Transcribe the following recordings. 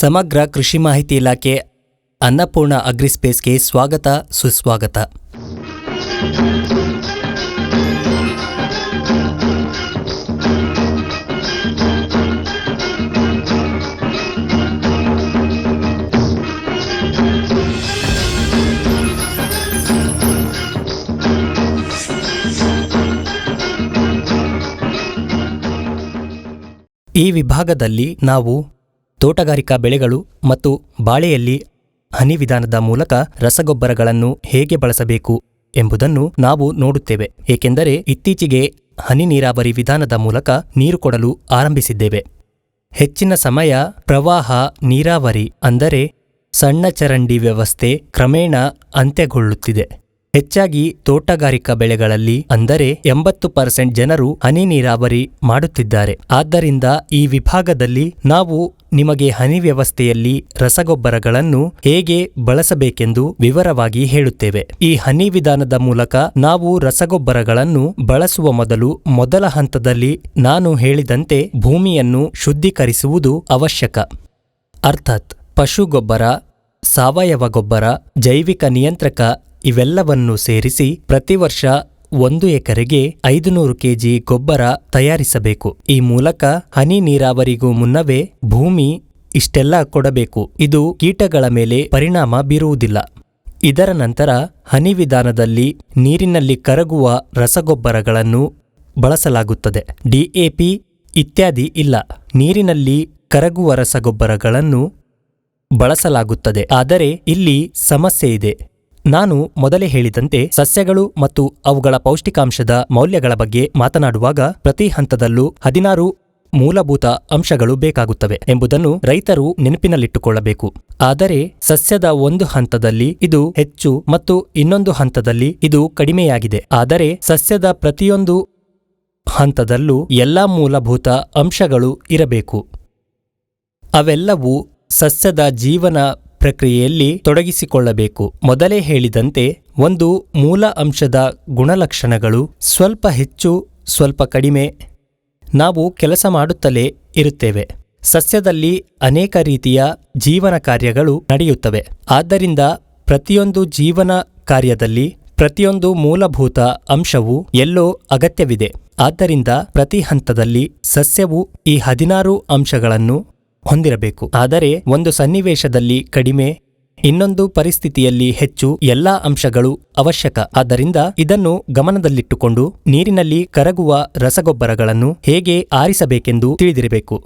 ಸಮಗ್ರ ಕೃಷಿ ಮಾಹಿತಿ ಇಲಾಖೆ ಅನ್ನಪೂರ್ಣ ಅಗ್ರಿಸ್ಪೇಸ್ಗೆ ಸ್ವಾಗತ ಸುಸ್ವಾಗತ. ಈ ವಿಭಾಗದಲ್ಲಿ ನಾವು ತೋಟಗಾರಿಕಾ ಬೆಳೆಗಳು ಮತ್ತು ಬಾಳೆಯಲ್ಲಿ ಹನಿ ವಿಧಾನದ ಮೂಲಕ ರಸಗೊಬ್ಬರಗಳನ್ನು ಹೇಗೆ ಬಳಸಬೇಕು ಎಂಬುದನ್ನು ನಾವು ನೋಡುತ್ತೇವೆ. ಏಕೆಂದರೆ ಇತ್ತೀಚೆಗೆ ಹನಿ ನೀರಾವರಿ ವಿಧಾನದ ಮೂಲಕ ನೀರು ಕೊಡಲು ಆರಂಭಿಸಿದ್ದೇವೆ. ಹೆಚ್ಚಿನ ಸಮಯ ಪ್ರವಾಹ ನೀರಾವರಿ ಅಂದರೆ ಸಣ್ಣ ಚರಂಡಿ ವ್ಯವಸ್ಥೆ ಕ್ರಮೇಣ ಅಂತ್ಯಗೊಳ್ಳುತ್ತಿದೆ. ಹೆಚ್ಚಾಗಿ ತೋಟಗಾರಿಕಾ ಬೆಳೆಗಳಲ್ಲಿ ಅಂದರೆ ಎಂಬತ್ತು ಪರ್ಸೆಂಟ್ ಜನರು ಹನಿ ನೀರಾವರಿ ಮಾಡುತ್ತಿದ್ದಾರೆ. ಆದ್ದರಿಂದ ಈ ವಿಭಾಗದಲ್ಲಿ ನಾವು ನಿಮಗೆ ಹನಿ ವ್ಯವಸ್ಥೆಯಲ್ಲಿ ರಸಗೊಬ್ಬರಗಳನ್ನು ಹೇಗೆ ಬಳಸಬೇಕೆಂದು ವಿವರವಾಗಿ ಹೇಳುತ್ತೇವೆ. ಈ ಹನಿ ವಿಧಾನದ ಮೂಲಕ ನಾವು ರಸಗೊಬ್ಬರಗಳನ್ನು ಬಳಸುವ ಮೊದಲು ಮೊದಲ ಹಂತದಲ್ಲಿ ನಾನು ಹೇಳಿದಂತೆ ಭೂಮಿಯನ್ನು ಶುದ್ಧೀಕರಿಸುವುದು ಅವಶ್ಯಕ. ಅರ್ಥಾತ್ ಪಶುಗೊಬ್ಬರ, ಸಾವಯವ ಗೊಬ್ಬರ, ಜೈವಿಕ ನಿಯಂತ್ರಕ ಇವೆಲ್ಲವನ್ನು ಸೇರಿಸಿ ಪ್ರತಿ ವರ್ಷ ಒಂದು ಎಕರೆಗೆ ಐದುನೂರು ಕೆಜಿ ಗೊಬ್ಬರ ತಯಾರಿಸಬೇಕು. ಈ ಮೂಲಕ ಹನಿ ನೀರಾವರಿಗೂ ಮುನ್ನವೇ ಭೂಮಿ ಇಷ್ಟೆಲ್ಲ ಕೊಡಬೇಕು. ಇದು ಕೀಟಗಳ ಮೇಲೆ ಪರಿಣಾಮ ಬೀರುವುದಿಲ್ಲ. ಇದರ ನಂತರ ಹನಿ ವಿಧಾನದಲ್ಲಿ ನೀರಿನಲ್ಲಿ ಕರಗುವ ರಸಗೊಬ್ಬರಗಳನ್ನು ಬಳಸಲಾಗುತ್ತದೆ. ಡಿಎಪಿ ಇತ್ಯಾದಿ ಇಲ್ಲ. ನೀರಿನಲ್ಲಿ ಕರಗುವ ರಸಗೊಬ್ಬರಗಳನ್ನು ಬಳಸಲಾಗುತ್ತದೆ. ಆದರೆ ಇಲ್ಲಿ ಸಮಸ್ಯೆ ಇದೆ. ನಾನು ಮೊದಲೇ ಹೇಳಿದಂತೆ ಸಸ್ಯಗಳು ಮತ್ತು ಅವುಗಳ ಪೌಷ್ಟಿಕಾಂಶದ ಮೌಲ್ಯಗಳ ಬಗ್ಗೆ ಮಾತನಾಡುವಾಗ ಪ್ರತಿ ಹಂತದಲ್ಲೂ ಹದಿನಾರು ಮೂಲಭೂತ ಅಂಶಗಳು ಬೇಕಾಗುತ್ತವೆ ಎಂಬುದನ್ನು ರೈತರು ನೆನಪಿನಲ್ಲಿಟ್ಟುಕೊಳ್ಳಬೇಕು. ಆದರೆ ಸಸ್ಯದ ಒಂದು ಹಂತದಲ್ಲಿ ಇದು ಹೆಚ್ಚು ಮತ್ತು ಇನ್ನೊಂದು ಹಂತದಲ್ಲಿ ಇದು ಕಡಿಮೆಯಾಗಿದೆ. ಆದರೆ ಸಸ್ಯದ ಪ್ರತಿಯೊಂದು ಹಂತದಲ್ಲೂ ಎಲ್ಲ ಮೂಲಭೂತ ಅಂಶಗಳು ಇರಬೇಕು. ಅವೆಲ್ಲವೂ ಸಸ್ಯದ ಜೀವನ ಪ್ರಕ್ರಿಯೆಯಲ್ಲಿ ತೊಡಗಿಸಿಕೊಳ್ಳಬೇಕು. ಮೊದಲೇ ಹೇಳಿದಂತೆ, ಒಂದು ಮೂಲ ಅಂಶದ ಗುಣಲಕ್ಷಣಗಳು ಸ್ವಲ್ಪ ಹೆಚ್ಚು, ಸ್ವಲ್ಪ ಕಡಿಮೆ ನಾವು ಕೆಲಸ ಮಾಡುತ್ತಲೇ ಇರುತ್ತೇವೆ. ಸಸ್ಯದಲ್ಲಿ ಅನೇಕ ರೀತಿಯ ಜೀವನ ಕಾರ್ಯಗಳು ನಡೆಯುತ್ತವೆ. ಆದ್ದರಿಂದ ಪ್ರತಿಯೊಂದು ಜೀವನ ಕಾರ್ಯದಲ್ಲಿ ಪ್ರತಿಯೊಂದು ಮೂಲಭೂತ ಅಂಶವು ಎಲ್ಲೋ ಅಗತ್ಯವಿದೆ. ಆದ್ದರಿಂದ ಪ್ರತಿ ಹಂತದಲ್ಲಿ ಸಸ್ಯವು ಈ ಹದಿನಾರು ಅಂಶಗಳನ್ನು ಹೊಂದಿರಬೇಕು. ಆದರೆ ಒಂದು ಸನ್ನಿವೇಶದಲ್ಲಿ ಕಡಿಮೆ, ಇನ್ನೊಂದು ಪರಿಸ್ಥಿತಿಯಲ್ಲಿ ಹೆಚ್ಚು ಎಲ್ಲಾ ಅಂಶಗಳು ಅವಶ್ಯಕ. ಆದ್ದರಿಂದ ಇದನ್ನು ಗಮನದಲ್ಲಿಟ್ಟುಕೊಂಡು ನೀರಿನಲ್ಲಿ ಕರಗುವ ರಸಗೊಬ್ಬರಗಳನ್ನು ಹೇಗೆ ಆರಿಸಬೇಕೆಂದು ತಿಳಿದಿರಬೇಕು.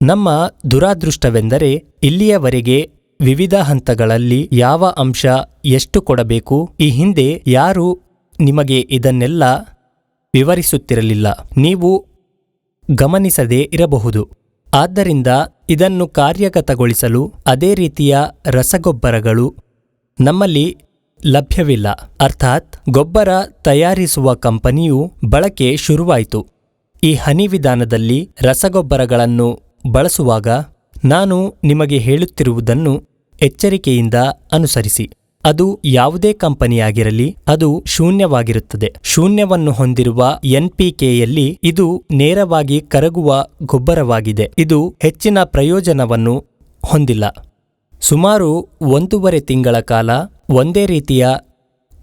ನಮ್ಮ ದುರಾದೃಷ್ಟವೆಂದರೆ ಇಲ್ಲಿಯವರೆಗೆ ವಿವಿಧ ಹಂತಗಳಲ್ಲಿ ಯಾವ ಅಂಶ ಎಷ್ಟು ಕೊಡಬೇಕು, ಈ ಹಿಂದೆ ಯಾರು ನಿಮಗೆ ಇದನ್ನೆಲ್ಲ ವಿವರಿಸುತ್ತಿರಲಿಲ್ಲ. ನೀವು ಗಮನಿಸದೇ ಇರಬಹುದು. ಆದ್ದರಿಂದ ಇದನ್ನು ಕಾರ್ಯಗತಗೊಳಿಸಲು ಅದೇ ರೀತಿಯ ರಸಗೊಬ್ಬರಗಳು ನಮ್ಮಲ್ಲಿ ಲಭ್ಯವಿಲ್ಲ. ಅರ್ಥಾತ್ ಗೊಬ್ಬರ ತಯಾರಿಸುವ ಕಂಪನಿಯು ಬಳಕೆ ಶುರುವಾಯಿತು. ಈ ಹನಿ ವಿಧಾನದಲ್ಲಿ ರಸಗೊಬ್ಬರಗಳನ್ನು ಬಳಸುವಾಗ ನಾನು ನಿಮಗೆ ಹೇಳುತ್ತಿರುವುದನ್ನು ಎಚ್ಚರಿಕೆಯಿಂದ ಅನುಸರಿಸಿ. ಅದು ಯಾವುದೇ ಕಂಪನಿಯಾಗಿರಲಿ, ಅದು ಶೂನ್ಯವಾಗಿರುತ್ತದೆ. ಶೂನ್ಯವನ್ನು ಹೊಂದಿರುವ ಎನ್ಪಿಕೆಯಲ್ಲಿ ಇದು ನೇರವಾಗಿ ಕರಗುವ ಗೊಬ್ಬರವಾಗಿದೆ. ಇದು ಹೆಚ್ಚಿನ ಪ್ರಯೋಜನವನ್ನು ಹೊಂದಿಲ್ಲ. ಸುಮಾರು ಒಂದೂವರೆ ತಿಂಗಳ ಕಾಲ ಒಂದೇ ರೀತಿಯ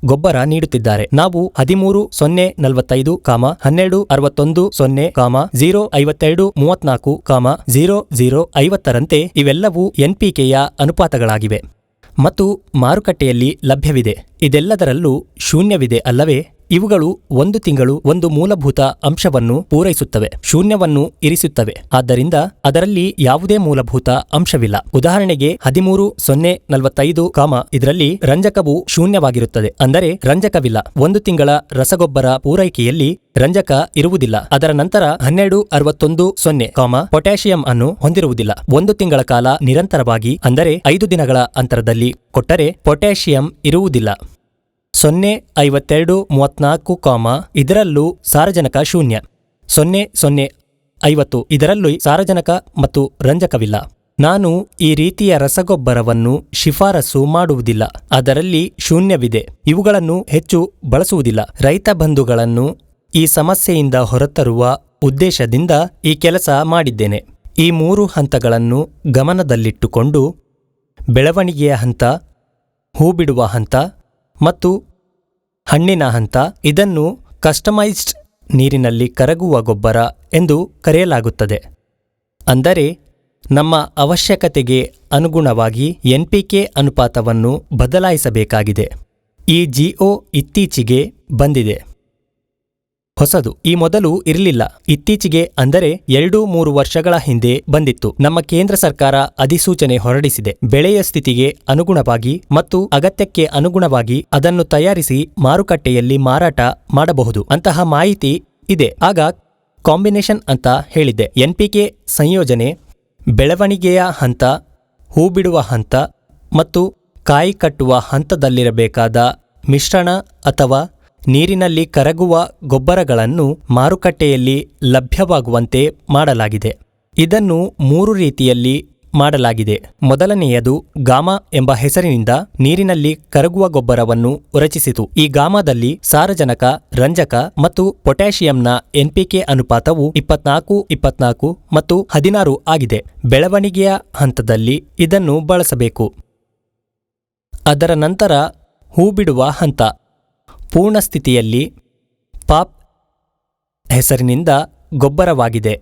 ಗೊಬ್ಬರ ನೀಡುತ್ತಿದ್ದಾರೆ. ನಾವು ಹದಿಮೂರು ಸೊನ್ನೆ ನಲವತ್ತೈದು ಕಾಮ ಹನ್ನೆರಡು ಅರವತ್ತೊಂದು ಸೊನ್ನೆ ಕಾಮ ಜೀರೋ ಐವತ್ತೆರಡು ಮೂವತ್ನಾಲ್ಕು ಕಾಮ ಜೀರೋ ಝೀರೋ ಐವತ್ತರಂತೆ ಇವೆಲ್ಲವೂ ಎನ್ಪಿಕೆಯ ಅನುಪಾತಗಳಾಗಿವೆ. ಮತ್ತು ಮಾರುಕಟ್ಟೆಯಲ್ಲಿ ಲಭ್ಯವಿದೆ. ಇದೆಲ್ಲದರಲ್ಲೂ ಶೂನ್ಯವಿದೆ ಅಲ್ಲವೇ? ಇವುಗಳು ಒಂದು ತಿಂಗಳು ಒಂದು ಮೂಲಭೂತ ಅಂಶವನ್ನು ಪೂರೈಸುತ್ತವೆ, ಶೂನ್ಯವನ್ನು ಇರಿಸುತ್ತವೆ. ಆದ್ದರಿಂದ ಅದರಲ್ಲಿ ಯಾವುದೇ ಮೂಲಭೂತ ಅಂಶವಿಲ್ಲ. ಉದಾಹರಣೆಗೆ ಹದಿಮೂರು ಸೊನ್ನೆ ನಲವತ್ತೈದು ಕಾಮ ಇದರಲ್ಲಿ ರಂಜಕವು ಶೂನ್ಯವಾಗಿರುತ್ತದೆ. ಅಂದರೆ ರಂಜಕವಿಲ್ಲ. ಒಂದು ತಿಂಗಳ ರಸಗೊಬ್ಬರ ಪೂರೈಕೆಯಲ್ಲಿ ರಂಜಕ ಇರುವುದಿಲ್ಲ. ಅದರ ನಂತರ ಹನ್ನೆರಡು ಅರವತ್ತೊಂದು ಸೊನ್ನೆ ಕಾಮ ಪೊಟ್ಯಾಷಿಯಂ ಅನ್ನು ಹೊಂದಿರುವುದಿಲ್ಲ. ಒಂದು ತಿಂಗಳ ಕಾಲ ನಿರಂತರವಾಗಿ, ಅಂದರೆ ಐದು ದಿನಗಳ ಅಂತರದಲ್ಲಿ ಕೊಟ್ಟರೆ ಪೊಟ್ಯಾಷಿಯಂ ಇರುವುದಿಲ್ಲ. ಸೊನ್ನೆ ಐವತ್ತೆರಡು ಮೂವತ್ನಾಲ್ಕು ಕಾಮ ಇದರಲ್ಲೂ ಸಾರಜನಕ ಶೂನ್ಯ. ಸೊನ್ನೆ ಸೊನ್ನೆ ಐವತ್ತು ಇದರಲ್ಲೂ ಸಾರಜನಕ ಮತ್ತು ರಂಜಕವಿಲ್ಲ. ನಾನು ಈ ರೀತಿಯ ರಸಗೊಬ್ಬರವನ್ನು ಶಿಫಾರಸು ಮಾಡುವುದಿಲ್ಲ. ಅದರಲ್ಲಿ ಶೂನ್ಯವಿದೆ. ಇವುಗಳನ್ನು ಹೆಚ್ಚು ಬಳಸುವುದಿಲ್ಲ. ರೈತ ಬಂಧುಗಳನ್ನು ಈ ಸಮಸ್ಯೆಯಿಂದ ಹೊರತರುವ ಉದ್ದೇಶದಿಂದ ಈ ಕೆಲಸ ಮಾಡಿದ್ದೇನೆ. ಈ ಮೂರು ಹಂತಗಳನ್ನು ಗಮನದಲ್ಲಿಟ್ಟುಕೊಂಡು ಬೆಳವಣಿಗೆಯ ಹಂತ, ಹೂಬಿಡುವ ಹಂತ ಮತ್ತು ಹಣ್ಣಿನ ಹಂತ ಇದನ್ನು ಕಸ್ಟಮೈಸ್ಡ್ ನೀರಿನಲ್ಲಿ ಕರಗುವ ಗೊಬ್ಬರ ಎಂದು ಕರೆಯಲಾಗುತ್ತದೆ. ಅಂದರೆ ನಮ್ಮ ಅವಶ್ಯಕತೆಗೆ ಅನುಗುಣವಾಗಿ ಎನ್ಪಿಕೆ ಅನುಪಾತವನ್ನು ಬದಲಾಯಿಸಬೇಕಾಗಿದೆ. ಈ ಜಿಒ ಇತ್ತೀಚೆಗೆ ಬಂದಿದೆ. ಹೊಸದು. ಈ ಮೊದಲು ಇರಲಿಲ್ಲ. ಇತ್ತೀಚೆಗೆ ಅಂದರೆ ಎರಡು ಮೂರು ವರ್ಷಗಳ ಹಿಂದೆ ಬಂದಿತ್ತು. ನಮ್ಮ ಕೇಂದ್ರ ಸರ್ಕಾರ ಅಧಿಸೂಚನೆ ಹೊರಡಿಸಿದೆ. ಬೆಳೆಯ ಸ್ಥಿತಿಗೆ ಅನುಗುಣವಾಗಿ ಮತ್ತು ಅಗತ್ಯಕ್ಕೆ ಅನುಗುಣವಾಗಿ ಅದನ್ನು ತಯಾರಿಸಿ ಮಾರುಕಟ್ಟೆಯಲ್ಲಿ ಮಾರಾಟ ಮಾಡಬಹುದು. ಅಂತಹ ಮಾಹಿತಿ ಇದೆ. ಆಗ ಕಾಂಬಿನೇಷನ್ ಅಂತ ಹೇಳಿದ್ದೆ. ಎನ್ಪಿಕೆ ಸಂಯೋಜನೆ, ಬೆಳವಣಿಗೆಯ ಹಂತ ಹೂ ಬಿಡುವ ಹಂತ ಮತ್ತು ಕಾಯಿ ಕಟ್ಟುವ ಹಂತದಲ್ಲಿರಬೇಕಾದ ಮಿಶ್ರಣ ಅಥವಾ ನೀರಿನಲ್ಲಿ ಕರಗುವ ಗೊಬ್ಬರಗಳನ್ನು ಮಾರುಕಟ್ಟೆಯಲ್ಲಿ ಲಭ್ಯವಾಗುವಂತೆ ಮಾಡಲಾಗಿದೆ. ಇದನ್ನು ಮೂರು ರೀತಿಯಲ್ಲಿ ಮಾಡಲಾಗಿದೆ. ಮೊದಲನೆಯದು ಗಾಮಾ ಎಂಬ ಹೆಸರಿನಿಂದ ನೀರಿನಲ್ಲಿ ಕರಗುವ ಗೊಬ್ಬರವನ್ನು ರಚಿಸಿತು. ಈ ಗಾಮಾದಲ್ಲಿ ಸಾರಜನಕ, ರಂಜಕ ಮತ್ತು ಪೊಟ್ಯಾಷಿಯಂನ ಎನ್ಪಿಕೆ ಅನುಪಾತವು ಇಪ್ಪತ್ನಾಲ್ಕು ಇಪ್ಪತ್ನಾಲ್ಕು ಮತ್ತು ಹದಿನಾರು ಆಗಿದೆ. ಬೆಳವಣಿಗೆಯ ಹಂತದಲ್ಲಿ ಇದನ್ನು ಬಳಸಬೇಕು. ಅದರ ನಂತರ ಹೂಬಿಡುವ ಹಂತ. ಪೂರ್ಣ ಸ್ಥಿತಿಯಲ್ಲಿ ಪಾಪ್ ಹೆಸರಿನಿಂದ ಗೊಬ್ಬರವಾಗಿದೆ.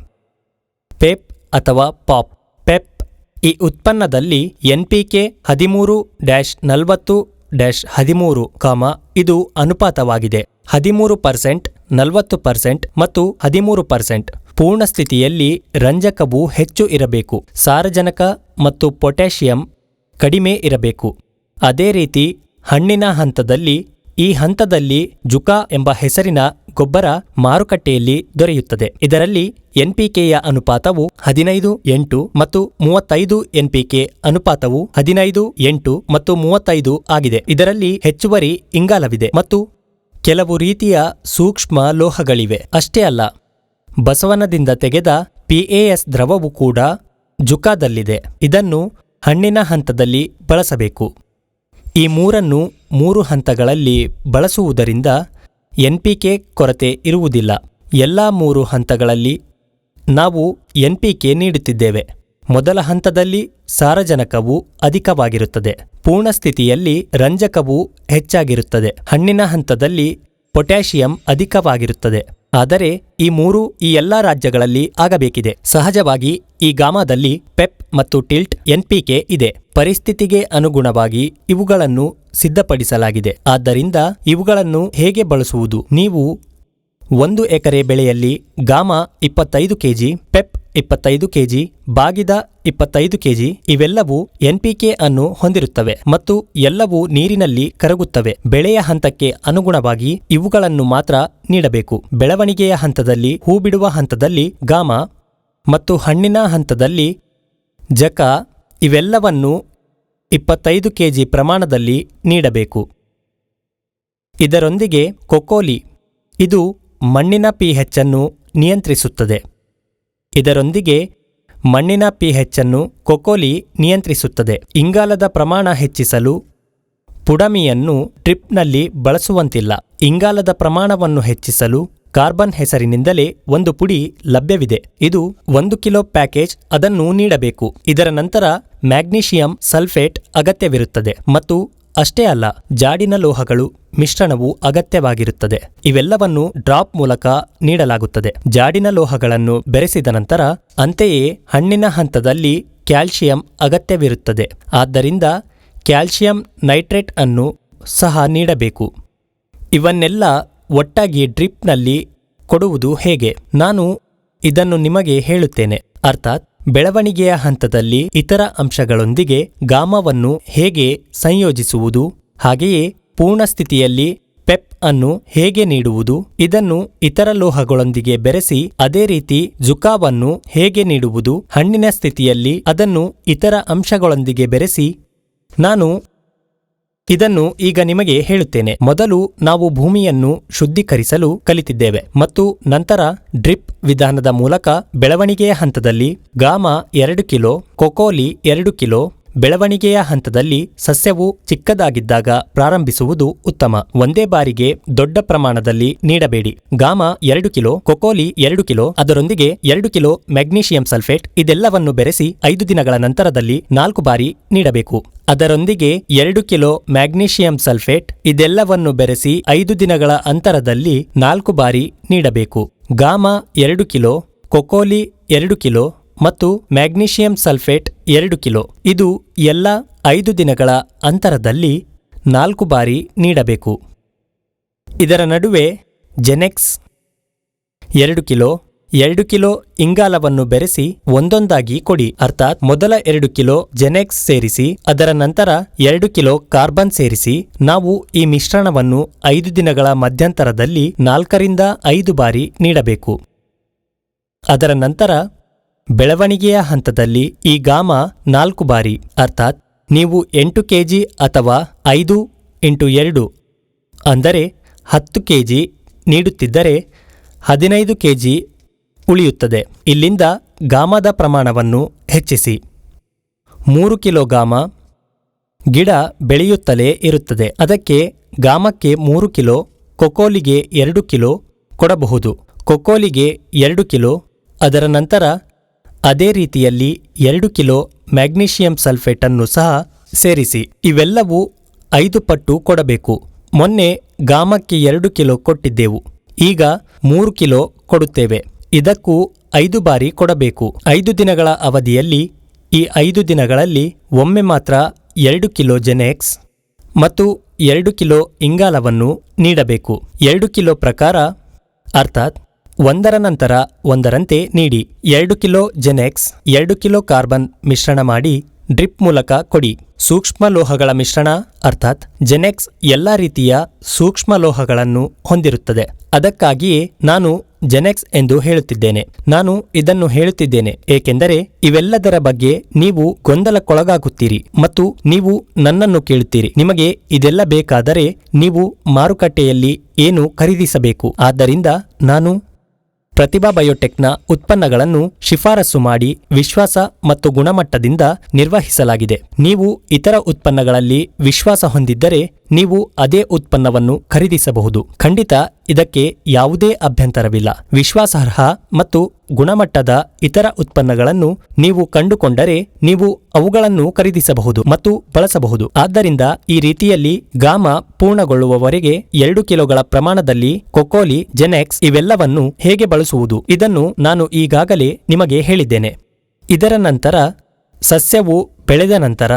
ಪೆಪ್ ಅಥವಾ ಪಾಪ್. ಪೆಪ್ ಈ ಉತ್ಪನ್ನದಲ್ಲಿ ಎನ್ಪಿಕೆ ಹದಿಮೂರು ಡ್ಯಾಶ್ ನಲವತ್ತು ಡ್ಯಾಶ್ ಹದಿಮೂರು ಕಾಮ ಇದು ಅನುಪಾತವಾಗಿದೆ. ಹದಿಮೂರು ಪರ್ಸೆಂಟ್, ನಲವತ್ತು ಪರ್ಸೆಂಟ್ ಮತ್ತು ಹದಿಮೂರು ಪರ್ಸೆಂಟ್. ಪೂರ್ಣ ಸ್ಥಿತಿಯಲ್ಲಿ ರಂಜಕವು ಹೆಚ್ಚು ಇರಬೇಕು. ಸಾರಜನಕ ಮತ್ತು ಪೊಟ್ಯಾಷಿಯಂ ಕಡಿಮೆ ಇರಬೇಕು. ಅದೇ ರೀತಿ ಹಣ್ಣಿನ ಹಂತದಲ್ಲಿ ಈ ಹಂತದಲ್ಲಿ ಜುಕಾ ಎಂಬ ಹೆಸರಿನ ಗೊಬ್ಬರ ಮಾರುಕಟ್ಟೆಯಲ್ಲಿ ದೊರೆಯುತ್ತದೆ. ಇದರಲ್ಲಿ ಎನ್ಪಿಕೆಯ ಅನುಪಾತವು ಹದಿನೈದು, ಎಂಟು ಮತ್ತು ಮೂವತ್ತೈದು ಎನ್ಪಿಕೆ ಅನುಪಾತವು ಹದಿನೈದು, ಎಂಟು ಮತ್ತು ಮೂವತ್ತೈದು ಆಗಿದೆ. ಇದರಲ್ಲಿ ಹೆಚ್ಚುವರಿ ಇಂಗಾಲವಿದೆ ಮತ್ತು ಕೆಲವು ರೀತಿಯ ಸೂಕ್ಷ್ಮ ಲೋಹಗಳಿವೆ. ಅಷ್ಟೇ ಅಲ್ಲ, ಬಸವನದಿಂದ ತೆಗೆದ ಪಿಎಎಸ್ ದ್ರವವು ಕೂಡ ಜುಕಾದಲ್ಲಿದೆ. ಇದನ್ನು ಹಣ್ಣಿನ ಹಂತದಲ್ಲಿ ಬಳಸಬೇಕು. ಈ ಮೂರನ್ನು ಮೂರು ಹಂತಗಳಲ್ಲಿ ಬಳಸುವುದರಿಂದ ಎನ್ಪಿಕೆ ಕೊರತೆ ಇರುವುದಿಲ್ಲ. ಎಲ್ಲ ಮೂರು ಹಂತಗಳಲ್ಲಿ ನಾವು ಎನ್ಪಿಕೆ ನೀಡುತ್ತಿದ್ದೇವೆ. ಮೊದಲ ಹಂತದಲ್ಲಿ ಸಾರಜನಕವು ಅಧಿಕವಾಗಿರುತ್ತದೆ. ಪೂರ್ಣ ಸ್ಥಿತಿಯಲ್ಲಿ ರಂಜಕವು ಹೆಚ್ಚಾಗಿರುತ್ತದೆ. ಹಣ್ಣಿನ ಹಂತದಲ್ಲಿ ಪೊಟ್ಯಾಷಿಯಂ ಅಧಿಕವಾಗಿರುತ್ತದೆ. ಆದರೆ ಈ ಮೂರು ಈ ಎಲ್ಲ ರಾಜ್ಯಗಳಲ್ಲಿ ಆಗಬೇಕಿದೆ. ಸಹಜವಾಗಿ ಈ ಗಾಮಾದಲ್ಲಿ ಪೆಪ್ ಮತ್ತು ಟಿಲ್ಟ್ ಎನ್ಪಿಕೆ ಇದೆ. ಪರಿಸ್ಥಿತಿಗೆ ಅನುಗುಣವಾಗಿ ಇವುಗಳನ್ನು ಸಿದ್ಧಪಡಿಸಲಾಗಿದೆ. ಆದ್ದರಿಂದ ಇವುಗಳನ್ನು ಹೇಗೆ ಬಳಸುವುದು? ನೀವು ಒಂದು ಎಕರೆ ಬೆಳೆಯಲ್ಲಿ ಗಾಮಾ ಇಪ್ಪತ್ತೈದು ಕೆಜಿ, ಪೆಪ್ ಇಪ್ಪತ್ತೈದು ಕೆಜಿ, ಬಾಗಿದ ಇಪ್ಪತ್ತೈದು ಕೆಜಿ ಇವೆಲ್ಲವೂ ಎನ್ಪಿಕೆ ಅನ್ನು ಹೊಂದಿರುತ್ತವೆ ಮತ್ತು ಎಲ್ಲವೂ ನೀರಿನಲ್ಲಿ ಕರಗುತ್ತವೆ. ಬೆಳೆಯ ಹಂತಕ್ಕೆ ಅನುಗುಣವಾಗಿ ಇವುಗಳನ್ನು ಮಾತ್ರ ನೀಡಬೇಕು. ಬೆಳವಣಿಗೆಯ ಹಂತದಲ್ಲಿ ಹೂ ಬಿಡುವ ಹಂತದಲ್ಲಿ ಗಾಮ ಮತ್ತು ಹಣ್ಣಿನ ಹಂತದಲ್ಲಿ ಜಕ ಇವೆಲ್ಲವನ್ನು ಇಪ್ಪತ್ತೈದು ಕೆಜಿ ಪ್ರಮಾಣದಲ್ಲಿ ನೀಡಬೇಕು. ಇದರೊಂದಿಗೆ ಕೊಕೋಲಿ ಇದು ಮಣ್ಣಿನ ಪಿಹೆಚ್ ಅನ್ನು ನಿಯಂತ್ರಿಸುತ್ತದೆ. ಇದರೊಂದಿಗೆ ಮಣ್ಣಿನ ಪಿಹೆಚ್ ಅನ್ನು ಕೊಕೋಲಿ ನಿಯಂತ್ರಿಸುತ್ತದೆ. ಇಂಗಾಲದ ಪ್ರಮಾಣ ಹೆಚ್ಚಿಸಲು ಪುಡಮಿಯನ್ನು ಟ್ರಿಪ್ನಲ್ಲಿ ಬಳಸುವಂತಿಲ್ಲ. ಇಂಗಾಲದ ಪ್ರಮಾಣವನ್ನು ಹೆಚ್ಚಿಸಲು ಕಾರ್ಬನ್ ಹೆಸರಿನಿಂದಲೇ ಒಂದು ಪುಡಿ ಲಭ್ಯವಿದೆ. ಇದು ಒಂದು ಕಿಲೋ ಪ್ಯಾಕೇಜ್ ಅದನ್ನು ನೀಡಬೇಕು. ಇದರ ನಂತರ ಮ್ಯಾಗ್ನೀಷಿಯಂ ಸಲ್ಫೇಟ್ ಅಗತ್ಯವಿರುತ್ತದೆ. ಮತ್ತು ಅಷ್ಟೇ ಅಲ್ಲ, ಜಾಡಿನ ಲೋಹಗಳು ಮಿಶ್ರಣವು ಅಗತ್ಯವಾಗಿರುತ್ತದೆ. ಇವೆಲ್ಲವನ್ನು ಡ್ರಾಪ್ ಮೂಲಕ ನೀಡಲಾಗುತ್ತದೆ. ಜಾಡಿನ ಲೋಹಗಳನ್ನು ಬೆರೆಸಿದ ನಂತರ ಅಂತೆಯೇ ಹಣ್ಣಿನ ಹಂತದಲ್ಲಿ ಕ್ಯಾಲ್ಸಿಯಂ ಅಗತ್ಯವಿರುತ್ತದೆ. ಆದ್ದರಿಂದ ಕ್ಯಾಲ್ಸಿಯಂ ನೈಟ್ರೇಟ್ ಅನ್ನು ಸಹ ನೀಡಬೇಕು. ಇವನ್ನೆಲ್ಲ ಒಟ್ಟಾಗಿ ಡ್ರಿಪ್ನಲ್ಲಿ ಕೊಡುವುದು ಹೇಗೆ? ನಾನು ಇದನ್ನು ನಿಮಗೆ ಹೇಳುತ್ತೇನೆ. ಅರ್ಥಾತ್ ಬೆಳವಣಿಗೆಯ ಹಂತದಲ್ಲಿ ಇತರ ಅಂಶಗಳೊಂದಿಗೆ ಗಾಮವನ್ನು ಹೇಗೆ ಸಂಯೋಜಿಸುವುದು, ಹಾಗೆಯೇ ಪೂರ್ಣ ಸ್ಥಿತಿಯಲ್ಲಿ ಪೆಪ್ ಅನ್ನು ಹೇಗೆ ನೀಡುವುದು, ಇದನ್ನು ಇತರ ಲೋಹಗಳೊಂದಿಗೆ ಬೆರೆಸಿ ಅದೇ ರೀತಿ ಜುಕಾವನ್ನು ಹೇಗೆ ನೀಡುವುದು, ಹಣ್ಣಿನ ಸ್ಥಿತಿಯಲ್ಲಿ ಅದನ್ನು ಇತರ ಅಂಶಗಳೊಂದಿಗೆ ಬೆರೆಸಿ ನಾನು ಇದನ್ನು ಈಗ ನಿಮಗೆ ಹೇಳುತ್ತೇನೆ. ಮೊದಲು ನಾವು ಭೂಮಿಯನ್ನು ಶುದ್ಧೀಕರಿಸಲು ಕಲಿತಿದ್ದೇವೆ ಮತ್ತು ನಂತರ ಡ್ರಿಪ್ ವಿಧಾನದ ಮೂಲಕ ಬೆಳವಣಿಗೆಯ ಹಂತದಲ್ಲಿ ಗಾಮ ಎರಡು ಕಿಲೋ ಕೊಕೋಲಿ ಎರಡು ಕಿಲೋ, ಬೆಳವಣಿಗೆಯ ಹಂತದಲ್ಲಿ ಸಸ್ಯವು ಚಿಕ್ಕದಾಗಿದ್ದಾಗ ಪ್ರಾರಂಭಿಸುವುದು ಉತ್ತಮ. ಒಂದೇ ಬಾರಿಗೆ ದೊಡ್ಡ ಪ್ರಮಾಣದಲ್ಲಿ ನೀಡಬೇಡಿ. ಗಾಮ ಎರಡು ಕಿಲೋ ಕೊಕೋಲಿ ಎರಡು ಕಿಲೋ, ಅದರೊಂದಿಗೆ ಎರಡು ಕಿಲೋ ಮೆಗ್ನೀಷಿಯಂ ಸಲ್ಫೇಟ್ ಇದೆಲ್ಲವನ್ನು ಬೆರೆಸಿ ಐದು ದಿನಗಳ ನಂತರದಲ್ಲಿ ನಾಲ್ಕು ಬಾರಿ ನೀಡಬೇಕು. ಅದರೊಂದಿಗೆ ಎರಡು ಕಿಲೋ ಮ್ಯಾಗ್ನೀಷಿಯಂ ಸಲ್ಫೇಟ್ ಇದೆಲ್ಲವನ್ನು ಬೆರೆಸಿ ಐದು ದಿನಗಳ ಅಂತರದಲ್ಲಿ ನಾಲ್ಕು ಬಾರಿ ನೀಡಬೇಕು. ಗಾಮ ಎರಡು ಕಿಲೋ, ಕೊಕೋಲಿ ಎರಡು ಕಿಲೋ ಮತ್ತು ಮ್ಯಾಗ್ನೀಷಿಯಂ ಸಲ್ಫೇಟ್ ಎರಡು ಕಿಲೋ. ಇದು ಎಲ್ಲ ಐದು ದಿನಗಳ ಅಂತರದಲ್ಲಿ ನಾಲ್ಕು ಬಾರಿ ನೀಡಬೇಕು. ಇದರ ನಡುವೆ ಜೆನೆಕ್ಸ್ ಎರಡು ಕಿಲೋ ಎರಡು ಕಿಲೋ ಇಂಗಾಲವನ್ನು ಬೆರೆಸಿ ಒಂದೊಂದಾಗಿ ಕೊಡಿ. ಅರ್ಥಾತ್ ಮೊದಲ ಎರಡು ಕಿಲೋ ಜೆನೆಕ್ಸ್ ಸೇರಿಸಿ, ಅದರ ನಂತರ ಎರಡು ಕಿಲೋ ಕಾರ್ಬನ್ ಸೇರಿಸಿ, ನಾವು ಈ ಮಿಶ್ರಣವನ್ನು ಐದು ದಿನಗಳ ಮಧ್ಯಂತರದಲ್ಲಿ ನಾಲ್ಕರಿಂದ ಐದು ಬಾರಿ ನೀಡಬೇಕು. ಅದರ ನಂತರ ಬೆಳವಣಿಗೆಯ ಹಂತದಲ್ಲಿ ಈ ಗಾಮ ನಾಲ್ಕು ಬಾರಿ. ಅರ್ಥಾತ್ ನೀವು ಎಂಟು ಕೆಜಿ ಅಥವಾ ಐದು ಇಂಟು ಎರಡು, ಅಂದರೆ ಹತ್ತು ಕೆಜಿ ನೀಡುತ್ತಿದ್ದರೆ ಹದಿನೈದು ಕೆಜಿ ಉಳಿಯುತ್ತದೆ. ಇಲ್ಲಿಂದ ಗಾಮದ ಪ್ರಮಾಣವನ್ನು ಹೆಚ್ಚಿಸಿ. ಮೂರು ಕಿಲೋ ಗಾಮ ಗಿಡ ಬೆಳೆಯುತ್ತಲೇ ಇರುತ್ತದೆ. ಅದಕ್ಕೆ ಗಾಮಕ್ಕೆ ಮೂರು ಕಿಲೋ ಕೊಕೋಲಿಗೆ ಎರಡು ಕಿಲೋ ಕೊಡಬಹುದು. ಕೊಕೋಲಿಗೆ ಎರಡು ಕಿಲೋ, ಅದರ ನಂತರ ಅದೇ ರೀತಿಯಲ್ಲಿ ಎರಡು ಕಿಲೋ ಮ್ಯಾಗ್ನೀಷಿಯಂ ಸಲ್ಫೇಟನ್ನು ಸಹ ಸೇರಿಸಿ. ಇವೆಲ್ಲವೂ ಐದು ಪಟ್ಟು ಕೊಡಬೇಕು. ಮೊನ್ನೆ ಗಾಮಕ್ಕೆ ಎರಡು ಕಿಲೋ ಕೊಟ್ಟಿದ್ದೆವು. ಈಗ ಮೂರು ಕಿಲೋ ಕೊಡುತ್ತೇವೆ. ಇದಕ್ಕೂ ಐದು ಬಾರಿ ಕೊಡಬೇಕು. ಐದು ದಿನಗಳ ಅವಧಿಯಲ್ಲಿ ಈ ಐದು ದಿನಗಳಲ್ಲಿ ಒಮ್ಮೆ ಮಾತ್ರ ಎರಡು ಕಿಲೋ ಜೆನೆಕ್ಸ್ ಮತ್ತು ಎರಡು ಕಿಲೋ ಇಂಗಾಲವನ್ನು ನೀಡಬೇಕು. ಎರಡು ಕಿಲೋ ಪ್ರಕಾರ ಅರ್ಥಾತ್ ಒಂದರ ನಂತರ ಒಂದರಂತೆ ನೀಡಿ. ಎರಡು ಕಿಲೋ ಜೆನೆಕ್ಸ್ ಎರಡು ಕಿಲೋ ಕಾರ್ಬನ್ ಮಿಶ್ರಣ ಮಾಡಿ ಡ್ರಿಪ್ ಮೂಲಕ ಕೊಡಿ. ಸೂಕ್ಷ್ಮ ಲೋಹಗಳ ಮಿಶ್ರಣ, ಅರ್ಥಾತ್ ಜೆನೆಕ್ಸ್ ಎಲ್ಲಾ ರೀತಿಯ ಸೂಕ್ಷ್ಮ ಲೋಹಗಳನ್ನು ಹೊಂದಿರುತ್ತದೆ. ಅದಕ್ಕಾಗಿಯೇ ನಾನು ಜೆನೆಕ್ಸ್ ಎಂದು ಹೇಳುತ್ತಿದ್ದೇನೆ. ನಾನು ಇದನ್ನು ಹೇಳುತ್ತಿದ್ದೇನೆ, ಏಕೆಂದರೆ ಇವೆಲ್ಲದರ ಬಗ್ಗೆ ನೀವು ಗೊಂದಲಕ್ಕೊಳಗಾಗುತ್ತೀರಿ ಮತ್ತು ನೀವು ನನ್ನನ್ನು ಕೇಳುತ್ತೀರಿ. ನಿಮಗೆ ಇದೆಲ್ಲ ಬೇಕಾದರೆ ನೀವು ಮಾರುಕಟ್ಟೆಯಲ್ಲಿ ಏನು ಖರೀದಿಸಬೇಕು? ಆದ್ದರಿಂದ ನಾನು ಪ್ರತಿಭಾ ಬಯೋಟೆಕ್ನ ಉತ್ಪನ್ನಗಳನ್ನು ಶಿಫಾರಸು ಮಾಡಿ ವಿಶ್ವಾಸ ಮತ್ತು ಗುಣಮಟ್ಟದಿಂದ ನಿರ್ವಹಿಸಲಾಗಿದೆ. ನೀವು ಇತರ ಉತ್ಪನ್ನಗಳಲ್ಲಿ ವಿಶ್ವಾಸ ಹೊಂದಿದ್ದರೆ ನೀವು ಅದೇ ಉತ್ಪನ್ನವನ್ನು ಖರೀದಿಸಬಹುದು. ಖಂಡಿತ, ಇದಕ್ಕೆ ಯಾವುದೇ ಅಭ್ಯಂತರವಿಲ್ಲ. ವಿಶ್ವಾಸಾರ್ಹ ಮತ್ತು ಗುಣಮಟ್ಟದ ಇತರ ಉತ್ಪನ್ನಗಳನ್ನು ನೀವು ಕಂಡುಕೊಂಡರೆ ನೀವು ಅವುಗಳನ್ನು ಖರೀದಿಸಬಹುದು ಮತ್ತು ಬಳಸಬಹುದು. ಆದ್ದರಿಂದ ಈ ರೀತಿಯಲ್ಲಿ ಗಾಮ ಪೂರ್ಣಗೊಳ್ಳುವವರೆಗೆ ಎರಡು ಕಿಲೋಗಳ ಪ್ರಮಾಣದಲ್ಲಿ ಕೊಕೋಲಿ, ಜೆನೆಕ್ಸ್ ಇವೆಲ್ಲವನ್ನು ಹೇಗೆ ಬಳಸುವುದು? ಇದನ್ನು ನಾನು ಈಗಾಗಲೇ ನಿಮಗೆ ಹೇಳಿದ್ದೇನೆ. ಇದರ ನಂತರ ಸಸ್ಯವು ಬೆಳೆದ ನಂತರ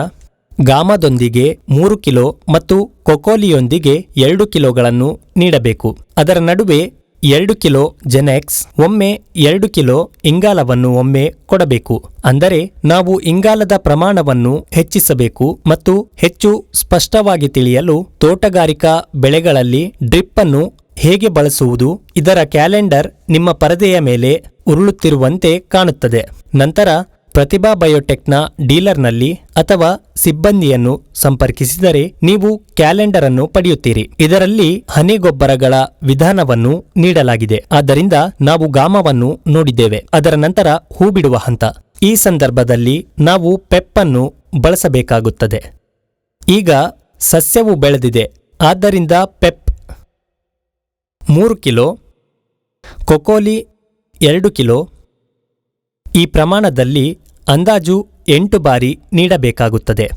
ಗಾಮದೊಂದಿಗೆ ಮೂರು ಕಿಲೋ ಮತ್ತು ಕೊಕೋಲಿಯೊಂದಿಗೆ ಎರಡು ಕಿಲೋಗಳನ್ನು ನೀಡಬೇಕು. ಅದರ ನಡುವೆ ಎರಡು ಕಿಲೋ ಜೆನೆಕ್ಸ್, ಒಮ್ಮೆ ಎರಡು ಕಿಲೋ ಇಂಗಾಲವನ್ನು ಒಮ್ಮೆ ಕೊಡಬೇಕು. ಅಂದರೆ ನಾವು ಇಂಗಾಲದ ಪ್ರಮಾಣವನ್ನು ಹೆಚ್ಚಿಸಬೇಕು ಮತ್ತು ಹೆಚ್ಚು ಸ್ಪಷ್ಟವಾಗಿ ತಿಳಿಯಲು ತೋಟಗಾರಿಕಾ ಬೆಳೆಗಳಲ್ಲಿ ಡ್ರಿಪ್ ಅನ್ನು ಹೇಗೆ ಬಳಸುವುದು, ಇದರ ಕ್ಯಾಲೆಂಡರ್ ನಿಮ್ಮ ಪರದೆಯ ಮೇಲೆ ಉರುಳುತ್ತಿರುವಂತೆ ಕಾಣುತ್ತದೆ. ನಂತರ ಪ್ರತಿಭಾ ಬಯೋಟೆಕ್ನ ಡೀಲರ್ನಲ್ಲಿ ಅಥವಾ ಸಿಬ್ಬಂದಿಯನ್ನು ಸಂಪರ್ಕಿಸಿದರೆ ನೀವು ಕ್ಯಾಲೆಂಡರ್ ಅನ್ನು ಪಡೆಯುತ್ತೀರಿ. ಇದರಲ್ಲಿ ಹನಿ ಗೊಬ್ಬರಗಳ ವಿಧಾನವನ್ನು ನೀಡಲಾಗಿದೆ. ಆದ್ದರಿಂದ ನಾವು ಗಾಮವನ್ನು ನೋಡಿದ್ದೇವೆ. ಅದರ ನಂತರ ಹೂ ಬಿಡುವ ಹಂತ. ಈ ಸಂದರ್ಭದಲ್ಲಿ ನಾವು ಪೆಪ್ಪನ್ನು ಬಳಸಬೇಕಾಗುತ್ತದೆ. ಈಗ ಸಸ್ಯವು ಬೆಳೆದಿದೆ. ಆದ್ದರಿಂದ ಪೆಪ್ ಮೂರು ಕಿಲೋ, ಕೊಕೋಲಿ ಎರಡು ಕಿಲೋ. ಈ ಪ್ರಮಾಣದಲ್ಲಿ ಅಂದಾಜು ಎಂಟು ಬಾರಿ ನೀಡಬೇಕಾಗುತ್ತದೆ.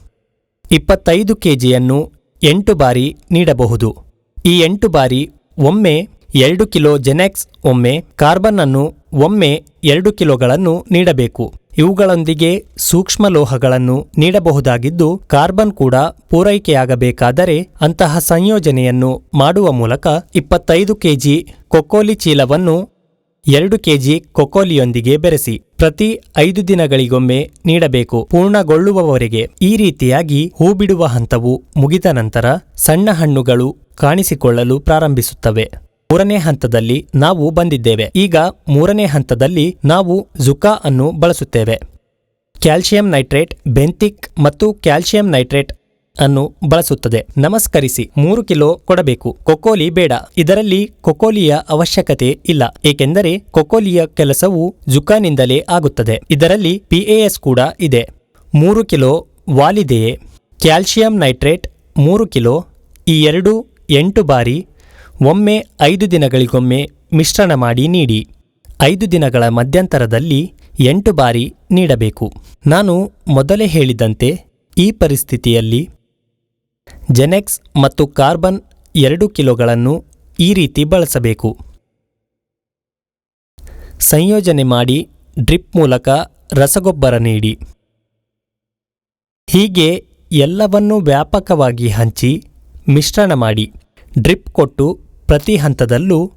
ಇಪ್ಪತ್ತೈದು ಕೆಜಿಯನ್ನು ಎಂಟು ಬಾರಿ ನೀಡಬಹುದು. ಈ ಎಂಟು ಬಾರಿ ಒಮ್ಮೆ ಎರಡು ಕಿಲೋ ಜೆನೆಕ್ಸ್, ಒಮ್ಮೆ ಕಾರ್ಬನ್ ಅನ್ನು, ಒಮ್ಮೆ ಎರಡು ಕಿಲೋಗಳನ್ನು ನೀಡಬೇಕು. ಇವುಗಳೊಂದಿಗೆ ಸೂಕ್ಷ್ಮ ಲೋಹಗಳನ್ನು ನೀಡಬಹುದಾಗಿದ್ದು, ಕಾರ್ಬನ್ ಕೂಡ ಪೂರೈಕೆಯಾಗಬೇಕಾದರೆ ಅಂತಹ ಸಂಯೋಜನೆಯನ್ನು ಮಾಡುವ ಮೂಲಕ ಇಪ್ಪತ್ತೈದು ಕೆಜಿ ಕೊಕ್ಕೋಲಿ ಚೀಲವನ್ನು ಎರಡು ಕೆಜಿ ಕೊಕೋಲಿಯೊಂದಿಗೆ ಬೆರೆಸಿ ಪ್ರತಿ ಐದು ದಿನಗಳಿಗೊಮ್ಮೆ ನೀಡಬೇಕು. ಪೂರ್ಣಗೊಳ್ಳುವವರೆಗೆ ಈ ರೀತಿಯಾಗಿ ಹೂ ಬಿಡುವ ಹಂತವು ಮುಗಿದ ನಂತರ ಸಣ್ಣ ಹಣ್ಣುಗಳು ಕಾಣಿಸಿಕೊಳ್ಳಲು ಪ್ರಾರಂಭಿಸುತ್ತವೆ. ಮೂರನೇ ಹಂತದಲ್ಲಿ ನಾವು ಬಂದಿದ್ದೇವೆ. ಈಗ ಮೂರನೇ ಹಂತದಲ್ಲಿ ನಾವು ಜುಕಾ ಅನ್ನು ಬಳಸುತ್ತೇವೆ. ಕ್ಯಾಲ್ಸಿಯಂ ನೈಟ್ರೇಟ್ ಬೆಂತಿಕ್ ಮತ್ತು ಕ್ಯಾಲ್ಸಿಯಂ ನೈಟ್ರೇಟ್ ಅನ್ನು ಬಳಸುತ್ತದೆ. ನಮಸ್ಕರಿಸಿ, ಮೂರು ಕಿಲೋ ಕೊಡಬೇಕು. ಕೊಕೋಲಿ ಬೇಡ. ಇದರಲ್ಲಿ ಕೊಕೋಲಿಯ ಅವಶ್ಯಕತೆ ಇಲ್ಲ. ಏಕೆಂದರೆ ಕೊಕೋಲಿಯ ಕೆಲಸವು ಜುಕಾನಿಂದಲೇ ಆಗುತ್ತದೆ. ಇದರಲ್ಲಿ ಪಿಎಎಸ್ ಕೂಡ ಇದೆ. ಮೂರು ಕಿಲೋ ವಾಲಿದೆಯೇ? ಕ್ಯಾಲ್ಶಿಯಂ ನೈಟ್ರೇಟ್, ಮೂರು ಕಿಲೋ. ಈ ಎರಡು ಎಂಟು ಬಾರಿ ಒಮ್ಮೆ ಐದು ದಿನಗಳಿಗೊಮ್ಮೆ ಮಿಶ್ರಣ ಮಾಡಿ ನೀಡಿ. ಐದು ದಿನಗಳ ಮಧ್ಯಂತರದಲ್ಲಿ ಎಂಟು ಬಾರಿ ನೀಡಬೇಕು. ನಾನು ಮೊದಲೇ ಹೇಳಿದಂತೆ ಈ ಪರಿಸ್ಥಿತಿಯಲ್ಲಿ ಜೆನೆಕ್ಸ್ ಮತ್ತು ಕಾರ್ಬನ್ ಎರಡು ಕಿಲೋಗಳನ್ನು ಈ ರೀತಿ ಬಳಸಬೇಕು. ಸಂಯೋಜನೆ ಮಾಡಿ ಡ್ರಿಪ್ ಮೂಲಕ ರಸಗೊಬ್ಬರ ನೀಡಿ. ಹೀಗೆ ಎಲ್ಲವನ್ನೂ ವ್ಯಾಪಕವಾಗಿ ಹಂಚಿ ಮಿಶ್ರಣ ಮಾಡಿ ಡ್ರಿಪ್ ಕೊಟ್ಟು ಪ್ರತಿ ಹಂತದಲ್ಲೂ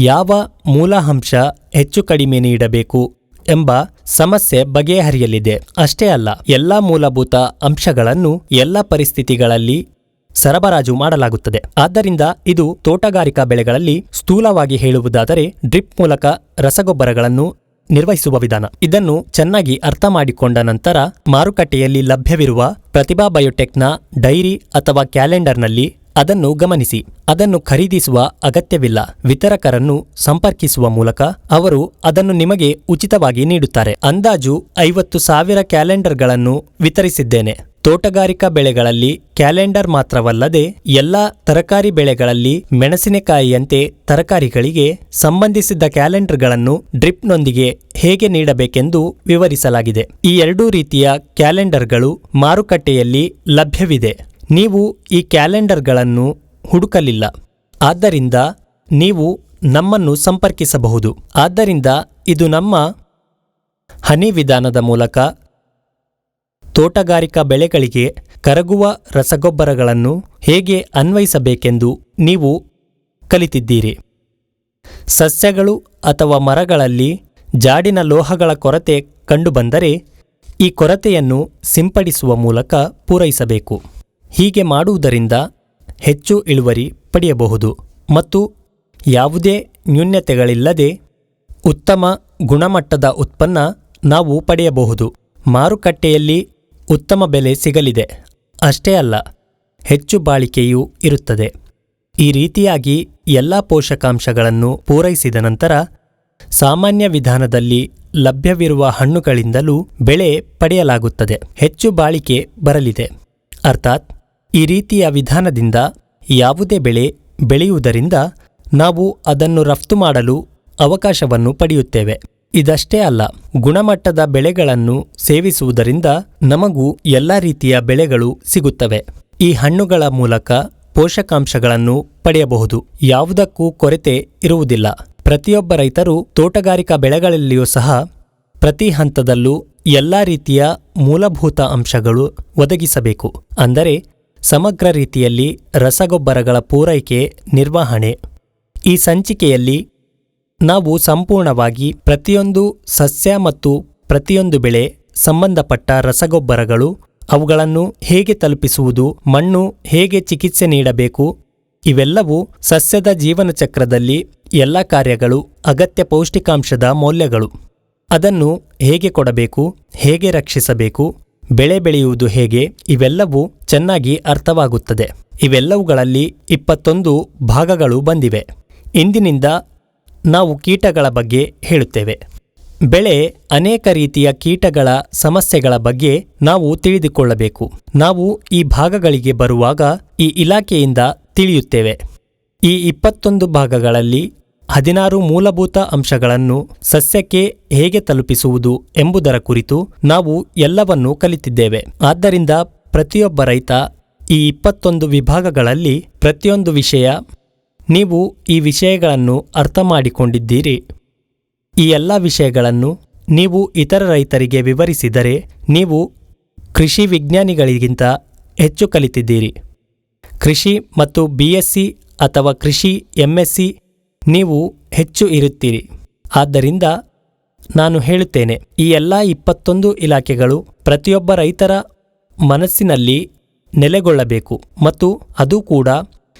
ಯಾವ ಮೂಲಾಂಶ ಹೆಚ್ಚು ಕಡಿಮೆ ನೀಡಬೇಕು ಎಂಬ ಸಮಸ್ಯೆ ಬಗೆಹರಿಯಲಿದೆ. ಅಷ್ಟೇ ಅಲ್ಲ, ಎಲ್ಲ ಮೂಲಭೂತ ಅಂಶಗಳನ್ನು ಎಲ್ಲ ಪರಿಸ್ಥಿತಿಗಳಲ್ಲಿ ಸರಬರಾಜು ಮಾಡಲಾಗುತ್ತದೆ. ಆದ್ದರಿಂದ ಇದು ತೋಟಗಾರಿಕಾ ಬೆಳೆಗಳಲ್ಲಿ ಸ್ಥೂಲವಾಗಿ ಹೇಳುವುದಾದರೆ ಡ್ರಿಪ್ ಮೂಲಕ ರಸಗೊಬ್ಬರಗಳನ್ನು ನಿರ್ವಹಿಸುವ ವಿಧಾನ. ಇದನ್ನು ಚೆನ್ನಾಗಿ ಅರ್ಥ ಮಾಡಿಕೊಂಡ ನಂತರ ಮಾರುಕಟ್ಟೆಯಲ್ಲಿ ಲಭ್ಯವಿರುವ ಪ್ರತಿಭಾ ಬಯೋಟೆಕ್ನ ಡೈರಿ ಅಥವಾ ಕ್ಯಾಲೆಂಡರ್ನಲ್ಲಿ ಅದನ್ನು ಗಮನಿಸಿ. ಅದನ್ನು ಖರೀದಿಸುವ ಅಗತ್ಯವಿಲ್ಲ. ವಿತರಕರನ್ನು ಸಂಪರ್ಕಿಸುವ ಮೂಲಕ ಅವರು ಅದನ್ನು ನಿಮಗೆ ಉಚಿತವಾಗಿ ನೀಡುತ್ತಾರೆ. ಅಂದಾಜು ಐವತ್ತು ಸಾವಿರ ಕ್ಯಾಲೆಂಡರ್ಗಳನ್ನು ವಿತರಿಸಿದ್ದೇನೆ. ತೋಟಗಾರಿಕಾ ಬೆಳೆಗಳಲ್ಲಿ ಕ್ಯಾಲೆಂಡರ್ ಮಾತ್ರವಲ್ಲದೆ ಎಲ್ಲ ತರಕಾರಿ ಬೆಳೆಗಳಲ್ಲಿ ಮೆಣಸಿನಕಾಯಿಯಂತೆ ತರಕಾರಿಗಳಿಗೆ ಸಂಬಂಧಿಸಿದ ಕ್ಯಾಲೆಂಡರ್ಗಳನ್ನು ಡ್ರಿಪ್ನೊಂದಿಗೆ ಹೇಗೆ ನೀಡಬೇಕೆಂದು ವಿವರಿಸಲಾಗಿದೆ. ಈ ಎರಡೂ ರೀತಿಯ ಕ್ಯಾಲೆಂಡರ್ಗಳು ಮಾರುಕಟ್ಟೆಯಲ್ಲಿ ಲಭ್ಯವಿದೆ. ನೀವು ಈ ಕ್ಯಾಲೆಂಡರ್ಗಳನ್ನು ಹುಡುಕಲಿಲ್ಲ. ಆದ್ದರಿಂದ ನೀವು ನಮ್ಮನ್ನು ಸಂಪರ್ಕಿಸಬಹುದು. ಆದ್ದರಿಂದ ಇದು ನಮ್ಮ ಹನಿ ವಿಧಾನದ ಮೂಲಕ ತೋಟಗಾರಿಕಾ ಬೆಳೆಗಳಿಗೆ ಕರಗುವ ರಸಗೊಬ್ಬರಗಳನ್ನು ಹೇಗೆ ಅನ್ವಯಿಸಬೇಕೆಂದು ನೀವು ಕಲಿತಿದ್ದೀರಿ. ಸಸ್ಯಗಳು ಅಥವಾ ಮರಗಳಲ್ಲಿ ಜಾಡಿನ ಲೋಹಗಳ ಕೊರತೆ ಕಂಡುಬಂದರೆ ಈ ಕೊರತೆಯನ್ನು ಸಿಂಪಡಿಸುವ ಮೂಲಕ ಪೂರೈಸಬೇಕು. ಹೀಗೆ ಮಾಡುವುದರಿಂದ ಹೆಚ್ಚು ಇಳುವರಿ ಪಡೆಯಬಹುದು ಮತ್ತು ಯಾವುದೇ ನ್ಯೂನ್ಯತೆಗಳಿಲ್ಲದೆ ಉತ್ತಮ ಗುಣಮಟ್ಟದ ಉತ್ಪನ್ನ ನಾವು ಪಡೆಯಬಹುದು. ಮಾರುಕಟ್ಟೆಯಲ್ಲಿ ಉತ್ತಮ ಬೆಲೆ ಸಿಗಲಿದೆ. ಅಷ್ಟೇ ಅಲ್ಲ, ಹೆಚ್ಚು ಬಾಳಿಕೆಯೂ ಇರುತ್ತದೆ. ಈ ರೀತಿಯಾಗಿ ಎಲ್ಲ ಪೋಷಕಾಂಶಗಳನ್ನು ಪೂರೈಸಿದ ನಂತರ ಸಾಮಾನ್ಯ ವಿಧಾನದಲ್ಲಿ ಲಭ್ಯವಿರುವ ಹಣ್ಣುಗಳಿಂದಲೂ ಬೆಳೆ ಪಡೆಯಲಾಗುತ್ತದೆ. ಹೆಚ್ಚು ಬಾಳಿಕೆ ಬರಲಿದೆ. ಅರ್ಥಾತ್ ಈ ರೀತಿಯ ವಿಧಾನದಿಂದ ಯಾವುದೇ ಬೆಳೆ ಬೆಳೆಯುವುದರಿಂದ ನಾವು ಅದನ್ನು ರಫ್ತು ಮಾಡಲು ಅವಕಾಶವನ್ನು ಪಡೆಯುತ್ತೇವೆ. ಇದಷ್ಟೇ ಅಲ್ಲ, ಗುಣಮಟ್ಟದ ಬೆಳೆಗಳನ್ನು ಸೇವಿಸುವುದರಿಂದ ನಮಗೂ ಎಲ್ಲ ರೀತಿಯ ಬೆಳೆಗಳು ಸಿಗುತ್ತವೆ. ಈ ಹಣ್ಣುಗಳ ಮೂಲಕ ಪೋಷಕಾಂಶಗಳನ್ನು ಪಡೆಯಬಹುದು. ಯಾವುದಕ್ಕೂ ಕೊರತೆ ಇರುವುದಿಲ್ಲ. ಪ್ರತಿಯೊಬ್ಬ ರೈತರು ತೋಟಗಾರಿಕಾ ಬೆಳೆಗಳಲ್ಲಿಯೂ ಸಹ ಪ್ರತಿ ಹಂತದಲ್ಲೂ ಎಲ್ಲ ರೀತಿಯ ಮೂಲಭೂತ ಅಂಶಗಳು ಒದಗಿಸಬೇಕು. ಅಂದರೆ ಸಮಗ್ರ ರೀತಿಯಲ್ಲಿ ರಸಗೊಬ್ಬರಗಳ ಪೂರೈಕೆ, ನಿರ್ವಹಣೆ. ಈ ಸಂಚಿಕೆಯಲ್ಲಿ ನಾವು ಸಂಪೂರ್ಣವಾಗಿ ಪ್ರತಿಯೊಂದು ಸಸ್ಯ ಮತ್ತು ಪ್ರತಿಯೊಂದು ಬೆಳೆ ಸಂಬಂಧಪಟ್ಟ ರಸಗೊಬ್ಬರಗಳು, ಅವುಗಳನ್ನು ಹೇಗೆ ತಲುಪಿಸುವುದು, ಮಣ್ಣು ಹೇಗೆ ಚಿಕಿತ್ಸೆ ನೀಡಬೇಕು, ಇವೆಲ್ಲವೂ ಸಸ್ಯದ ಜೀವನ ಚಕ್ರದಲ್ಲಿ ಎಲ್ಲ ಕಾರ್ಯಗಳು ಅಗತ್ಯ ಪೌಷ್ಟಿಕಾಂಶದ ಮೌಲ್ಯಗಳು. ಅದನ್ನು ಹೇಗೆ ಕೊಡಬೇಕು, ಹೇಗೆ ರಕ್ಷಿಸಬೇಕು ಬೆಳೆ ಬೆಳೆಯುವುದು ಹೇಗೆ? ಇವೆಲ್ಲವೂ ಚೆನ್ನಾಗಿ ಅರ್ಥವಾಗುತ್ತದೆ. ಇವೆಲ್ಲವುಗಳಲ್ಲಿ ಇಪ್ಪತ್ತೊಂದು ಭಾಗಗಳು ಬಂದಿವೆ. ಇಂದಿನಿಂದ ನಾವು ಕೀಟಗಳ ಬಗ್ಗೆ ಹೇಳುತ್ತೇವೆ. ಬೆಳೆ ಅನೇಕ ರೀತಿಯ ಕೀಟಗಳ ಸಮಸ್ಯೆಗಳ ಬಗ್ಗೆ ನಾವು ತಿಳಿದುಕೊಳ್ಳಬೇಕು. ನಾವು ಈ ಭಾಗಗಳಿಗೆ ಬರುವಾಗ ಈ ಇಲಾಖೆಯಿಂದ ತಿಳಿಯುತ್ತೇವೆ. ಈ ಇಪ್ಪತ್ತೊಂದು ಭಾಗಗಳಲ್ಲಿ ಹದಿನಾರು ಮೂಲಭೂತ ಅಂಶಗಳನ್ನು ಸಸ್ಯಕ್ಕೆ ಹೇಗೆ ತಲುಪಿಸುವುದು ಎಂಬುದರ ಕುರಿತು ನಾವು ಎಲ್ಲವನ್ನೂ ಕಲಿತಿದ್ದೇವೆ. ಆದ್ದರಿಂದ ಪ್ರತಿಯೊಬ್ಬ ರೈತ ಈ ಇಪ್ಪತ್ತೊಂದು ವಿಭಾಗಗಳಲ್ಲಿ ಪ್ರತಿಯೊಂದು ವಿಷಯ ನೀವು ಈ ವಿಷಯಗಳನ್ನು ಅರ್ಥ ಮಾಡಿಕೊಂಡಿದ್ದೀರಿ. ಈ ಎಲ್ಲ ವಿಷಯಗಳನ್ನು ನೀವು ಇತರ ರೈತರಿಗೆ ವಿವರಿಸಿದರೆ ನೀವು ಕೃಷಿ ವಿಜ್ಞಾನಿಗಳಿಗಿಂತ ಹೆಚ್ಚು ಕಲಿತಿದ್ದೀರಿ. ಕೃಷಿ ಮತ್ತು ಬಿ ಅಥವಾ ಕೃಷಿ ಎಂಎಸ್ಸಿ ನೀವು ಹೆಚ್ಚು ಇರುತ್ತೀರಿ. ಆದ್ದರಿಂದ ನಾನು ಹೇಳುತ್ತೇನೆ, ಈ ಎಲ್ಲ ಇಪ್ಪತ್ತೊಂದು ಇಲಾಖೆಗಳು ಪ್ರತಿಯೊಬ್ಬ ರೈತರ ಮನಸ್ಸಿನಲ್ಲಿ ನೆಲೆಗೊಳ್ಳಬೇಕು ಮತ್ತು ಅದು ಕೂಡ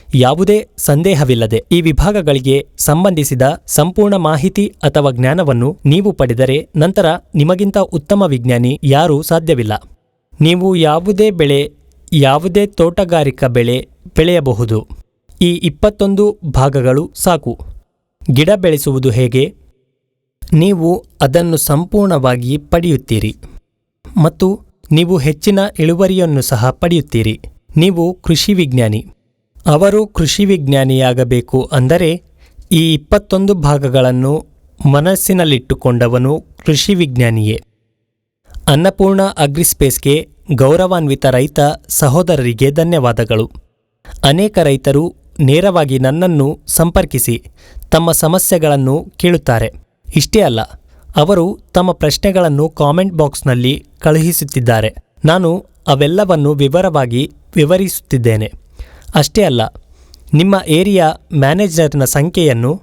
ಯಾವುದೇ ಸಂದೇಹವಿಲ್ಲದೆ. ಈ ವಿಭಾಗಗಳಿಗೆ ಸಂಬಂಧಿಸಿದ ಸಂಪೂರ್ಣ ಮಾಹಿತಿ ಅಥವಾ ಜ್ಞಾನವನ್ನು ನೀವು ಪಡೆದರೆ ನಂತರ ನಿಮಗಿಂತ ಉತ್ತಮ ವಿಜ್ಞಾನಿ ಯಾರೂ ಸಾಧ್ಯವಿಲ್ಲ. ನೀವು ಯಾವುದೇ ಬೆಳೆ, ಯಾವುದೇ ತೋಟಗಾರಿಕಾ ಬೆಳೆ ಬೆಳೆಯಬಹುದು. ಈ ಇಪ್ಪತ್ತೊಂದು ಭಾಗಗಳು ಸಾಕು. ಗಿಡ ಬೆಳೆಸುವುದು ಹೇಗೆ? ನೀವು ಅದನ್ನು ಸಂಪೂರ್ಣವಾಗಿ ಪಡೆಯುತ್ತೀರಿ. ಮತ್ತು ನೀವು ಹೆಚ್ಚಿನ ಇಳುವರಿಯನ್ನು ಸಹ ಪಡೆಯುತ್ತೀರಿ. ನೀವು ಕೃಷಿ ವಿಜ್ಞಾನಿ. ಅವರು ಕೃಷಿ ವಿಜ್ಞಾನಿಯಾಗಬೇಕು ಅಂದರೆ ಈ ಇಪ್ಪತ್ತೊಂದು ಭಾಗಗಳನ್ನು ಮನಸ್ಸಿನಲ್ಲಿಟ್ಟುಕೊಂಡವನು ಕೃಷಿ ವಿಜ್ಞಾನಿಯೇ. ಅನ್ನಪೂರ್ಣ ಅಗ್ರಿಸ್ಪೇಸ್ಗೆ ಗೌರವಾನ್ವಿತ ರೈತ ಸಹೋದರರಿಗೆ ಧನ್ಯವಾದಗಳು. ಅನೇಕ ರೈತರು ನೇರವಾಗಿ ನನ್ನನ್ನು ಸಂಪರ್ಕಿಸಿ, ತಮ್ಮ ಸಮಸ್ಯೆಗಳನ್ನು ಕೇಳುತ್ತಾರೆ. ಇಷ್ಟೇ ಅಲ್ಲ, ಅವರು ತಮ್ಮ ಪ್ರಶ್ನೆಗಳನ್ನು ಕಾಮೆಂಟ್ ಬಾಕ್ಸ್ನಲ್ಲಿ ಕಳುಹಿಸುತ್ತಿದ್ದಾರೆ. ನಾನು ಅವೆಲ್ಲವನ್ನು ವಿವರವಾಗಿ ವಿವರಿಸುತ್ತಿದ್ದೇನೆ. ಅಷ್ಟೇ ಅಲ್ಲ, ನಿಮ್ಮ ಏರಿಯಾ ಮ್ಯಾನೇಜರ್ನ ಸಂಖ್ಯೆಯನ್ನು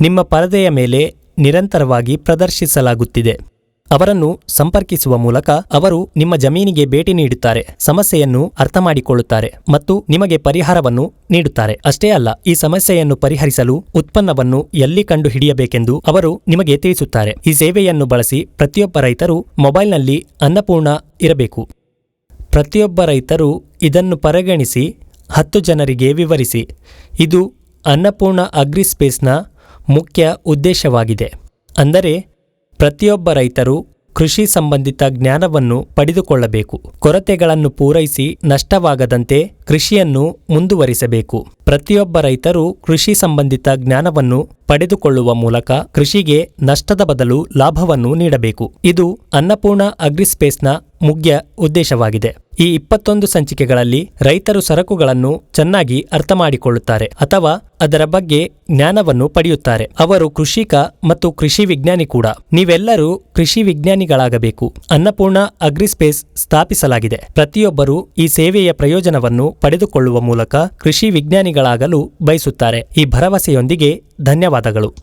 ನಿಮ್ಮ ಪರದೆಯ ಮೇಲೆ ನಿರಂತರವಾಗಿ ಪ್ರದರ್ಶಿಸಲಾಗುತ್ತಿದೆ. ಅವರನ್ನು ಸಂಪರ್ಕಿಸುವ ಮೂಲಕ ಅವರು ನಿಮ್ಮ ಜಮೀನಿಗೆ ಭೇಟಿ ನೀಡುತ್ತಾರೆ, ಸಮಸ್ಯೆಯನ್ನು ಅರ್ಥ ಮಾಡಿಕೊಳ್ಳುತ್ತಾರೆ ಮತ್ತು ನಿಮಗೆ ಪರಿಹಾರವನ್ನು ನೀಡುತ್ತಾರೆ. ಅಷ್ಟೇ ಅಲ್ಲ, ಈ ಸಮಸ್ಯೆಯನ್ನು ಪರಿಹರಿಸಲು ಉತ್ಪನ್ನವನ್ನು ಎಲ್ಲಿ ಕಂಡು ಹಿಡಿಯಬೇಕೆಂದು ಅವರು ನಿಮಗೆ ತಿಳಿಸುತ್ತಾರೆ. ಈ ಸೇವೆಯನ್ನು ಬಳಸಿ ಪ್ರತಿಯೊಬ್ಬ ರೈತರು ಮೊಬೈಲ್ನಲ್ಲಿ ಅನ್ನಪೂರ್ಣ ಇರಬೇಕು. ಪ್ರತಿಯೊಬ್ಬ ರೈತರು ಇದನ್ನು ಪರಿಗಣಿಸಿ, ಹತ್ತು ಜನರಿಗೆ ವಿವರಿಸಿ. ಇದು ಅನ್ನಪೂರ್ಣ ಅಗ್ರಿಸ್ಪೇಸ್ನ ಮುಖ್ಯ ಉದ್ದೇಶವಾಗಿದೆ. ಅಂದರೆ ಪ್ರತಿಯೊಬ್ಬ ರೈತರು ಕೃಷಿ ಸಂಬಂಧಿತ ಜ್ಞಾನವನ್ನು ಪಡೆದುಕೊಳ್ಳಬೇಕು. ಕೊರತೆಗಳನ್ನು ಪೂರೈಸಿ ನಷ್ಟವಾಗದಂತೆ ಕೃಷಿಯನ್ನು ಮುಂದುವರಿಸಬೇಕು. ಪ್ರತಿಯೊಬ್ಬ ರೈತರು ಕೃಷಿ ಸಂಬಂಧಿತ ಜ್ಞಾನವನ್ನು ಪಡೆದುಕೊಳ್ಳುವ ಮೂಲಕ ಕೃಷಿಗೆ ನಷ್ಟದ ಬದಲು ಲಾಭವನ್ನು ನೀಡಬೇಕು. ಇದು ಅನ್ನಪೂರ್ಣ ಅಗ್ರಿಸ್ಪೇಸ್ನ ಮುಖ್ಯ ಉದ್ದೇಶವಾಗಿದೆ. ಈ ಇಪ್ಪತ್ತೊಂದು ಸಂಚಿಕೆಗಳಲ್ಲಿ ರೈತರು ಸರಕುಗಳನ್ನು ಚೆನ್ನಾಗಿ ಅರ್ಥ ಮಾಡಿಕೊಳ್ಳುತ್ತಾರೆ ಅಥವಾ ಅದರ ಬಗ್ಗೆ ಜ್ಞಾನವನ್ನು ಪಡೆಯುತ್ತಾರೆ. ಅವರು ಕೃಷಿಕ ಮತ್ತು ಕೃಷಿ ವಿಜ್ಞಾನಿ ಕೂಡ. ನೀವೆಲ್ಲರೂ ಕೃಷಿ ವಿಜ್ಞಾನಿಗಳಾಗಬೇಕು. ಅನ್ನಪೂರ್ಣ ಅಗ್ರಿಸ್ಪೇಸ್ ಸ್ಥಾಪಿಸಲಾಗಿದೆ. ಪ್ರತಿಯೊಬ್ಬರೂ ಈ ಸೇವೆಯ ಪ್ರಯೋಜನವನ್ನು ಪಡೆದುಕೊಳ್ಳುವ ಮೂಲಕ ಕೃಷಿ ವಿಜ್ಞಾನಿಗಳಾಗಲು ಬಯಸುತ್ತಾರೆ. ಈ ಭರವಸೆಯೊಂದಿಗೆ ಧನ್ಯವಾದಗಳು.